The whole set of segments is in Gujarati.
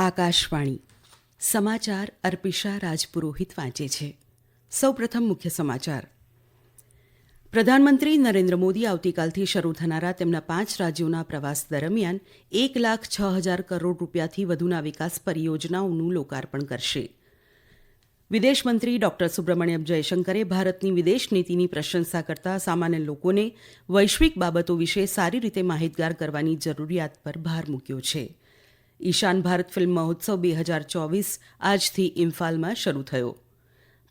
આકાશવાણી. સમાચાર અર્પિશા રાજપુરોહિત વાંચે છે. સૌપ્રથમ મુખ્ય સમાચાર. પ્રધાનમંત્રી નરેન્દ્ર મોદી આવતીકાલથી શરૂ થનારા તેમના પાંચ રાજ્યોના પ્રવાસ દરમિયાન એક લાખ છ હજાર કરોડ રૂપિયાથી વધુના વિકાસ પરિયોજનાઓનું લોકાર્પણ કરશે. વિદેશ મંત્રી ડોક્ટર સુબ્રમણ્યમ જયશંકરે ભારતની વિદેશ નીતિની પ્રશંસા કરતા સામાન્ય લોકોને વૈશ્વિક બાબતો વિશે સારી રીતે માહિતગાર કરવાની જરૂરિયાત પર ભાર મૂક્યો છે. ઈશાન ભારત ફિલ્મ મહોત્સવ બે હજાર ચોવીસ આજથી ઇમ્ફાલમાં શરૂ થયો.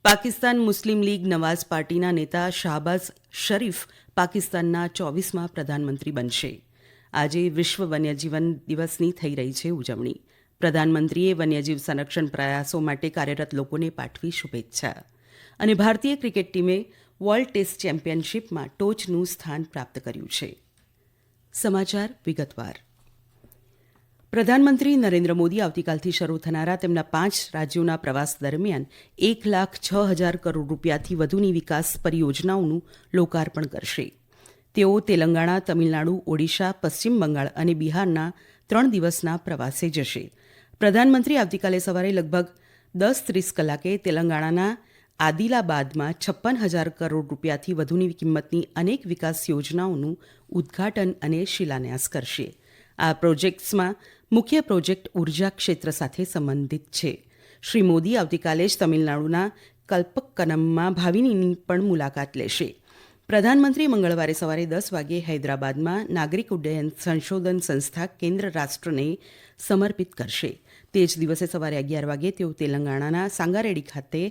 પાકિસ્તાન મુસ્લિમ લીગ નવાઝ પાર્ટીના નેતા શાહબાઝ શરીફ પાકિસ્તાનના ચોવીસમાં પ્રધાનમંત્રી બનશે. આજે વિશ્વ વન્યજીવન દિવસની થઈ રહી છે ઉજવણી. પ્રધાનમંત્રીએ વન્યજીવ સંરક્ષણ પ્રયાસો માટે કાર્યરત લોકોને પાઠવી શુભેચ્છા. અને ભારતીય ક્રિકેટ ટીમે વર્લ્ડ ટેસ્ટ ચેમ્પિયનશિપમાં ટોચનું સ્થાન પ્રાપ્ત કર્યું છે. સમાચાર વિગતવાર. પ્રધાનમંત્રી નરેન્દ્ર મોદી આવતીકાલથી શરૂ થનારા તેમના પાંચ રાજ્યોના પ્રવાસ દરમિયાન એક લાખ છ હજાર કરોડ રૂપિયાથી વધુની વિકાસ પરિયોજનાઓનું લોકાર્પણ કરશે. તેઓ તેલંગાણા, તમિલનાડુ, ઓડિશા, પશ્ચિમ બંગાળ અને બિહારના ત્રણ દિવસના પ્રવાસે જશે. પ્રધાનમંત્રી આવતીકાલે સવારે લગભગ દસ ત્રીસ કલાકે તેલંગાણાના આદિલાબાદમાં છપ્પન હજાર કરોડ રૂપિયાથી વધુની કિંમતની અનેક વિકાસ યોજનાઓનું ઉદ્ઘાટન અને શિલાન્યાસ કરશે. આ પ્રોજેક્ટ્સમાં મુખ્ય પ્રોજેક્ટ ઊર્જા ક્ષેત્ર સાથે સંબંધિત છે. શ્રી મોદી આવતીકાલે જ તમિલનાડુના કલ્પક્કનમમાં ભાવિનીની પણ મુલાકાત લેશે. પ્રધાનમંત્રી મંગળવારે સવારે દસ વાગ્યે હૈદરાબાદમાં નાગરિક ઉડ્ડયન સંશોધન સંસ્થા કેન્દ્ર રાષ્ટ્રને સમર્પિત કરશે. તે જ દિવસે સવારે અગિયાર વાગે તેઓ તેલંગાણાના સાંગારેડી ખાતે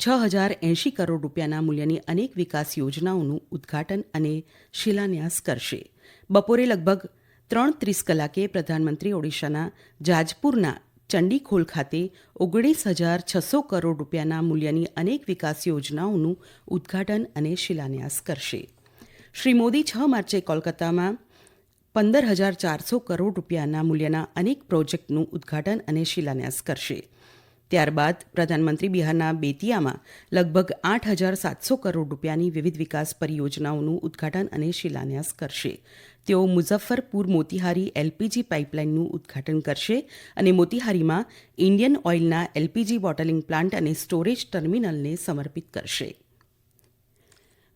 છ હજાર એંશી કરોડ રૂપિયાના મૂલ્યની અનેક વિકાસ યોજનાઓનું ઉદ્ઘાટન અને શિલાન્યાસ કરશે. બપોરે લગભગ ત્રણ ત્રીસ કલાકે પ્રધાનમંત્રી ઓડિશાના જાજપુરના ચંડીખોલ ખાતે ઓગણીસ હજાર છસો કરોડ રૂપિયાના મૂલ્યની અનેક વિકાસ યોજનાઓનું ઉદ્ઘાટન અને શિલાન્યાસ કરશે. શ્રી મોદી છ માર્ચે કોલકાતામાં પંદર હજાર ચારસો કરોડ રૂપિયાના મૂલ્યના અનેક પ્રોજેક્ટનું ઉદ્ઘાટન અને શિલાન્યાસ કરશે. ત્યારબાદ પ્રધાનમંત્રી બિહારના બેતિયામાં લગભગ આઠ હજાર સાતસો કરોડ રૂપિયાની વિવિધ વિકાસ પરિયોજનાઓનું ઉદ્ઘાટન અને શિલાન્યાસ કરશે. તેઓ મુઝફ્ફરપુર મોતીહારી એલપીજી પાઇપલાઇનનું ઉદ્ઘાટન કરશે અને મોતીહારીમાં ઇન્ડિયન ઓઇલના એલપીજી બોટલિંગ પ્લાન્ટ અને સ્ટોરેજ ટર્મિનલને સમર્પિત કરશે.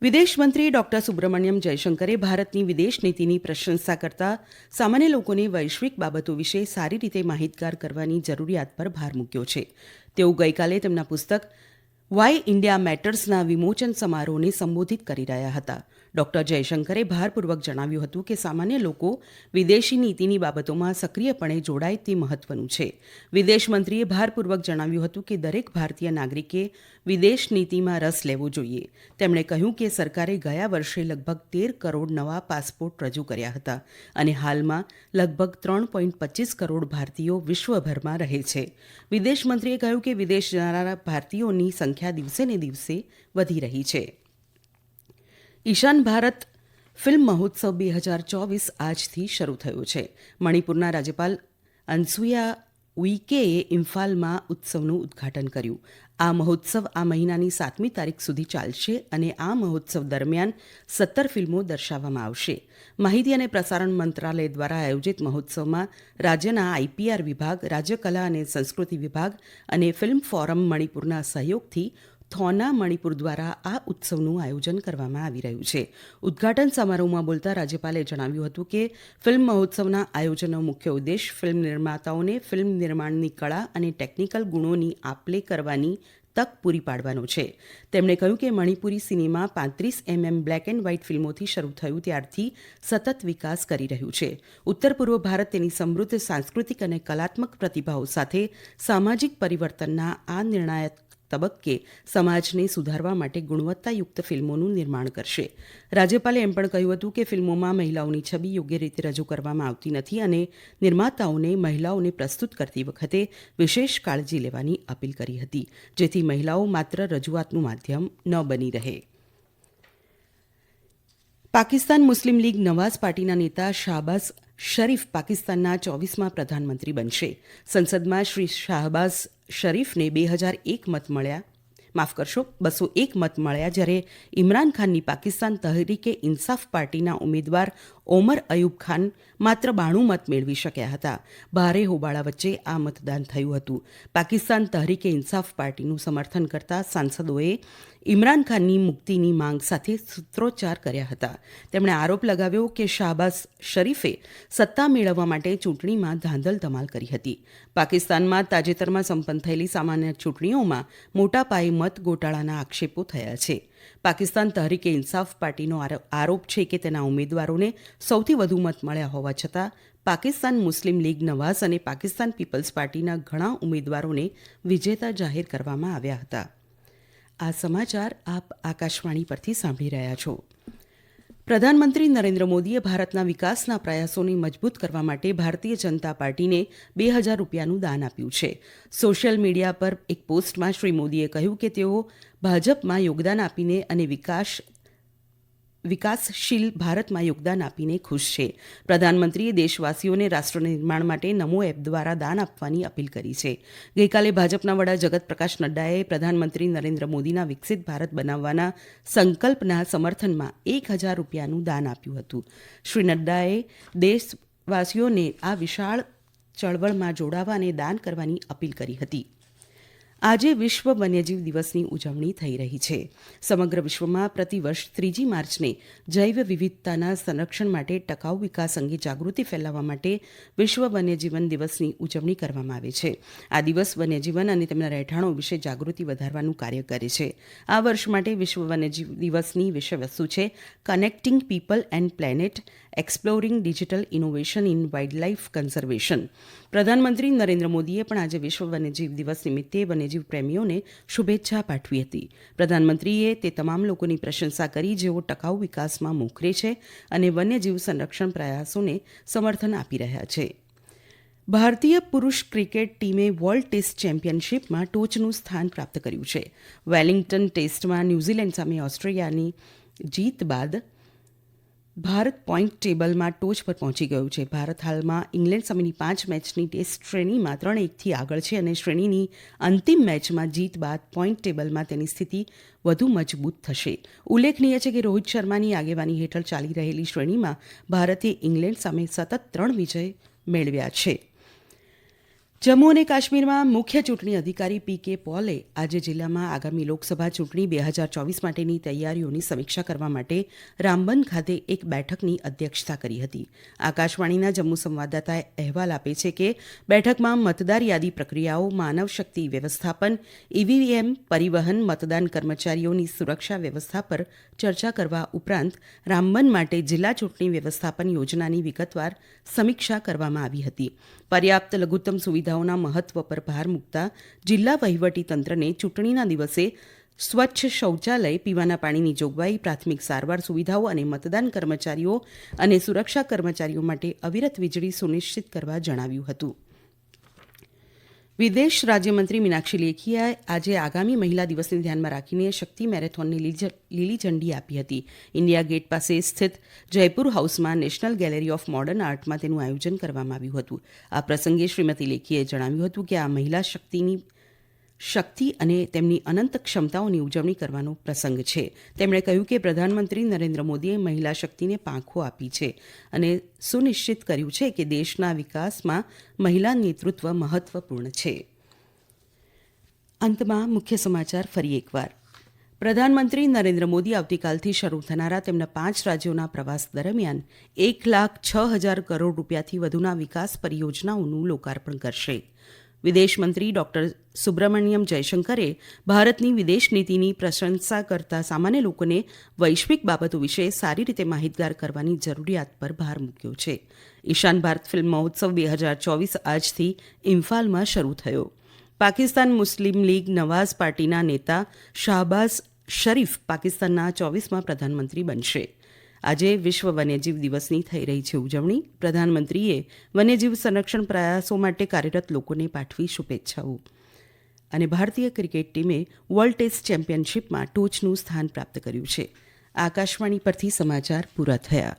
વિદેશ મંત્રી ડોક્ટર સુબ્રમણ્યમ જયશંકરે ભારતની વિદેશ નીતિની પ્રશંસા કરતા સામાન્ય લોકોને વૈશ્વિક બાબતો વિશે સારી રીતે માહિતગાર કરવાની જરૂરિયાત પર ભાર મૂક્યો છે. તેઓ ગઈકાલે તેમના પુસ્તક વાય ઇન્ડિયા મેટર્સના વિમોચન સમારોહને સંબોધિત કરી રહ્યા હતા. ડોક્ટર જયશંકરે ભારપૂર્વક જણાવ્યું હતું કે સામાન્ય લોકો વિદેશી નીતિની બાબતોમાં સક્રિયપણે જોડાય તે મહત્વનું છે. વિદેશ મંત્રીએ ભારપૂર્વક જણાવ્યું હતું કે દરેક ભારતીય નાગરિકે વિદેશ નીતિમાં રસ લેવો જોઈએ. તેમણે કહ્યું કે સરકારે ગયા વર્ષે લગભગ તેર કરોડ નવા પાસપોર્ટ રજૂ કર્યા હતા અને હાલમાં લગભગ ત્રણ પોઈન્ટ પચીસ કરોડ ભારતીયો વિશ્વભરમાં રહે છે. વિદેશ મંત્રીએ કહ્યું કે વિદેશ જનારા ભારતીયોની સંખ્યા દિવસે ને દિવસે વધી રહી છે. ઈશાન ભારત ફિલ્મ મહોત્સવ બે હજાર ચોવીસ આજથી શરૂ થયો છે. મણિપુરના રાજ્યપાલ અનસુયા ઉઈકેએ ઇમ્ફાલમાં ઉત્સવનું ઉદ્ઘાટન કર્યું. આ મહોત્સવ આ મહિનાની સાતમી તારીખ સુધી ચાલશે અને આ મહોત્સવ દરમિયાન સત્તર ફિલ્મો દર્શાવવામાં આવશે. માહિતી અને પ્રસારણ મંત્રાલય દ્વારા આયોજિત મહોત્સવમાં રાજ્યના આઈપીઆર વિભાગ રાજ્ય કલા અને સંસ્કૃતિ વિભાગ અને ફિલ્મ ફોરમ મણિપુરના સહયોગથી થોના મણિપુર દ્વારા આ ઉત્સવનું આયોજન કરવામાં આવી રહ્યું છે. ઉદ્ઘાટન સમારોહમાં બોલતા રાજ્યપાલે જણાવ્યું હતું કે, ફિલ્મ મહોત્સવના આયોજનનો મુખ્ય ઉદ્દેશ ફિલ્મ નિર્માતાઓને ફિલ્મ નિર્માણની કળા અને ટેકનિકલ ગુણોની આપલે કરવાની તક પૂરી પાડવાનો છે. તેમણે કહ્યું કે મણિપુરી સિનેમા પાંત્રીસ એમએમ બ્લેક એન્ડ વ્હાઇટ ફિલ્મોથી શરૂ થયું ત્યારથી સતત વિકાસ કરી રહ્યું છે. ઉત્તર પૂર્વ ભારત તેની સમૃદ્ધ સાંસ્કૃતિક અને કલાત્મક પ્રતિભાઓ સાથે સામાજિક પરિવર્તનના આ નિર્ણાયક તબક્કે સમાજને સુધારવા માટે ગુણવત્તાયુક્ત ફિલ્મોનું નિર્માણ કરશે. રાજ્યપાલે એમ પણ કહ્યું હતું કે ફિલ્મોમાં મહિલાઓની છબી યોગ્ય રીતે રજૂ કરવામાં આવતી નથી અને નિર્માતાઓને મહિલાઓને પ્રસ્તુત કરતી વખતે વિશેષ કાળજી લેવાની અપીલ કરી હતી, જેથી મહિલાઓ માત્ર રજૂઆતનું માધ્યમ ન બની રહે. પાકિસ્તાન મુસ્લિમ લીગ નવાઝ પાર્ટીના નેતા શાહબાઝ શરીફ પાકિસ્તાનના ચોવીસમાં પ્રધાનમંત્રી બનશે. સંસદમાં શ્રી શાહબાઝ શરીફને બે હજાર એક મત મળ્યા. માફ કરશો, બસો એક મત મળ્યા જ્યારે ઇમરાન ખાનની પાકિસ્તાન તહરીકે ઇન્સાફ પાર્ટીના ઉમેદવાર ઓમર અયુબ ખાન માત્ર બાણું મત મેળવી શક્યા હતા. ભારે હોબાળા વચ્ચે આ મતદાન થયું હતું. પાકિસ્તાન તહરીકે ઇન્સાફ પાર્ટીનું સમર્થન કરતા સાંસદોએ ઇમરાન ખાનની મુક્તિની માંગ સાથે સૂત્રોચ્ચાર કર્યા હતા. તેમણે આરોપ લગાવ્યો કે શાહબાઝ શરીફે સત્તા મેળવવા માટે ચૂંટણીમાં ધાંધલ ધમાલ કરી હતી. પાકિસ્તાનમાં તાજેતરમાં સંપન્ન થયેલી સામાન્ય ચૂંટણીઓમાં મોટા પાયે મત ગોટાળાના આક્ષેપો થયા છે. પાકિસ્તાન તહરીકે ઇન્સાફ પાર્ટીનો આરોપ છે કે તેના ઉમેદવારોને સૌથી વધુ મત મળ્યા હોવા છતાં, પાકિસ્તાન મુસ્લિમ લીગ નવાઝ અને પાકિસ્તાન પીપલ્સ પાર્ટીના ઘણા ઉમેદવારોને વિજેતા જાહેર કરવામાં આવ્યા હતા. આ સમાચાર આપ આકાશવાણી પરથી સાંભળી રહ્યા છો. પ્રધાનમંત્રી નરેન્દ્ર મોદીએ ભારતના વિકાસના પ્રયાસોને મજબૂત કરવા માટે ભારતીય જનતા પાર્ટીને બે હજાર રૂપિયાનું દાન આપ્યું છે. સોશિયલ મીડિયા પર એક પોસ્ટમાં શ્રી મોદીએ કહ્યું કે તેઓ ભાજપમાં યોગદાન આપીને અને વિકાસ, વિકાસશીલ ભારતમાં યોગદાન આપીને ખુશ છે. પ્રધાનમંત્રીએ દેશવાસીઓને રાષ્ટ્ર નિર્માણ માટે નમો એપ દ્વારા દાન આપવાની અપીલ કરી છે. ગઈકાલે ભાજપના વડા જગત પ્રકાશ નડ્ડાએ પ્રધાનમંત્રી નરેન્દ્ર મોદીના વિકસિત ભારત બનાવવાના સંકલ્પના સમર્થનમાં એક હજાર રૂપિયાનું દાન આપ્યું હતું. શ્રી નડ્ડાએ દેશવાસીઓને આ વિશાળ ચળવળમાં જોડાવા અને દાન કરવાની અપીલ કરી હતી. આજે વિશ્વ વન્યજીવ દિવસની ઉજવણી થઈ રહી છે. સમગ્ર વિશ્વમાં પ્રતિવર્ષ ત્રીજી માર્ચને જૈવ વિવિધતાના સંરક્ષણ માટે ટકાઉ વિકાસ અંગે જાગૃતિ ફેલાવવા માટે વિશ્વ વન્યજીવન દિવસની ઉજવણી કરવામાં આવે છે. આ દિવસ વન્યજીવન અને તેમના રહેઠાણો વિશે જાગૃતિ વધારવાનું કાર્ય કરે છે. આ વર્ષ માટે વિશ્વ વન્યજીવ દિવસની વિષયવસ્તુ છે connecting people and planet exploring digital innovation in wildlife conservation પ્રધાનમંત્રી નરેન્દ્ર મોદીએ પણ આજે વિશ્વ વન્યજીવ દિવસ નિમિત્તે વન્યજીવ પ્રેમીઓને શુભેચ્છા પાઠવી હતી. પ્રધાનમંત્રીએ તે તમામ લોકોની પ્રશંસા કરી જેઓ ટકાઉ વિકાસમાં મોખરે છે અને વન્યજીવ સંરક્ષણ પ્રયાસોને સમર્થન આપી રહ્યા છે. ભારતીય પુરુષ ક્રિકેટ ટીમે વર્લ્ડ ટેસ્ટ ચેમ્પિયનશિપમાં ટોચનું સ્થાન પ્રાપ્ત કર્યું છે. વેલિંગ્ટન ટેસ્ટમાં ન્યૂઝીલેન્ડ સામે ઓસ્ટ્રેલિયાની જીત બાદ ભારત પોઈન્ટ ટેબલમાં ટોચ પર પહોંચી ગયું છે. ભારત હાલમાં ઇંગ્લેન્ડ સામેની પાંચ મેચની ટેસ્ટ શ્રેણીમાં ત્રણ એકથી આગળ છે અને શ્રેણીની અંતિમ મેચમાં જીત બાદ પોઈન્ટ ટેબલમાં તેની સ્થિતિ વધુ મજબૂત થશે. ઉલ્લેખનીય છે કે રોહિત શર્માની આગેવાની હેઠળ ચાલી રહેલી શ્રેણીમાં ભારતે ઇંગ્લેન્ડ સામે સતત ત્રણ વિજય મેળવ્યા છે. જમ્મુ અને કાશ્મીરમાં મુખ્ય ચૂંટણી અધિકારી પી કે પોલે આજે જિલ્લામાં આગામી લોકસભા ચૂંટણી બે હજાર ચોવીસ માટેની તૈયારીઓની સમીક્ષા કરવા માટે રામબન ખાતે એક બેઠકની અધ્યક્ષતા કરી હતી. આકાશવાણીના જમ્મુ સંવાદદાતાએ અહેવાલ આપે છે કે બેઠકમાં મતદાર યાદી પ્રક્રિયાઓ માનવ શક્તિ વ્યવસ્થાપન ઈવીએમ પરિવહન, મતદાન કર્મચારીઓની સુરક્ષા વ્યવસ્થા પર ચર્ચા કરવા ઉપરાંત રામબન માટે જિલ્લા ચૂંટણી વ્યવસ્થાપન યોજનાની વિગતવાર સમીક્ષા કરવામાં આવી હતી. પર્યાપ્ત લઘુત્તમ સુવિધાઓના મહત્વ પર ભાર મૂકતા જિલ્લા વહીવટી તંત્રને ચૂંટણીના દિવસે સ્વચ્છ શૌચાલય પીવાના પાણીની જોગવાઈ, પ્રાથમિક સારવાર સુવિધાઓ અને મતદાન કર્મચારીઓ અને સુરક્ષા કર્મચારીઓ માટે અવિરત વીજળી સુનિશ્ચિત કરવા જણાવ્યું હતું. વિદેશ રાજ્યમંત્રી મીનાક્ષી લેખીએ આજે આગામી મહિલા દિવસને ધ્યાનમાં રાખીને શક્તિ મેરેથોનની લીલી ઝંડી આપી હતી. ઇન્ડિયા ગેટ પાસે સ્થિત જયપુર હાઉસમાં નેશનલ ગેલેરી ઓફ મોડર્ન આર્ટમાં તેનું આયોજન કરવામાં આવ્યું હતું. આ પ્રસંગે શ્રીમતી લેખીએ જણાવ્યું હતું કે આ મહિલા શક્તિની શક્તિ અને તેમની અનંત ક્ષમતાઓની ઉજવણી કરવાનો પ્રસંગ છે. તેમણે કહ્યું કે પ્રધાનમંત્રી નરેન્દ્ર મોદીએ મહિલા શક્તિને પાંખો આપી છે અને સુનિશ્ચિત કર્યું છે કે દેશના વિકાસમાં મહિલા નેતૃત્વ મહત્વપૂર્ણ છે. અંતમાં મુખ્ય સમાચાર ફરી એકવાર. પ્રધાનમંત્રી નરેન્દ્ર મોદી આવતીકાલથી શરૂ થનારા તેમના પાંચ રાજ્યોના પ્રવાસ દરમિયાન એક લાખ છ હજાર કરોડ રૂપિયાથી વધુના વિકાસ પરિયોજનાઓનું લોકાર્પણ કરશે. વિદેશ મંત્રી ડોક્ટર સુબ્રમણ્યમ જયશંકરે ભારતની વિદેશ નીતિની પ્રશંસા કરતા સામાન્ય લોકોને વૈશ્વિક બાબતો વિશે સારી રીતે માહિતગાર કરવાની જરૂરિયાત પર ભાર મૂક્યો છે. ઈશાન ભારત ફિલ્મ મહોત્સવ બે હજાર ચોવીસ આજથી ઇમ્ફાલમાં શરૂ થયો. પાકિસ્તાન મુસ્લિમ લીગ નવાઝ પાર્ટીના નેતા શાહબાઝ શરીફ પાકિસ્તાનના ચોવીસમાં પ્રધાનમંત્રી બનશે. આજે વિશ્વ વન્યજીવ દિવસની થઈ રહી છે ઉજવણી. પ્રધાનમંત્રીએ વન્યજીવ સંરક્ષણ પ્રયાસો માટે કાર્યરત લોકોને પાઠવી શુભેચ્છાઓ. અને ભારતીય ક્રિકેટ ટીમે વર્લ્ડ ટેસ્ટ ચેમ્પિયનશિપમાં ટોચનું સ્થાન પ્રાપ્ત કર્યું છે. આકાશવાણી પરથી સમાચાર પૂરા થયા.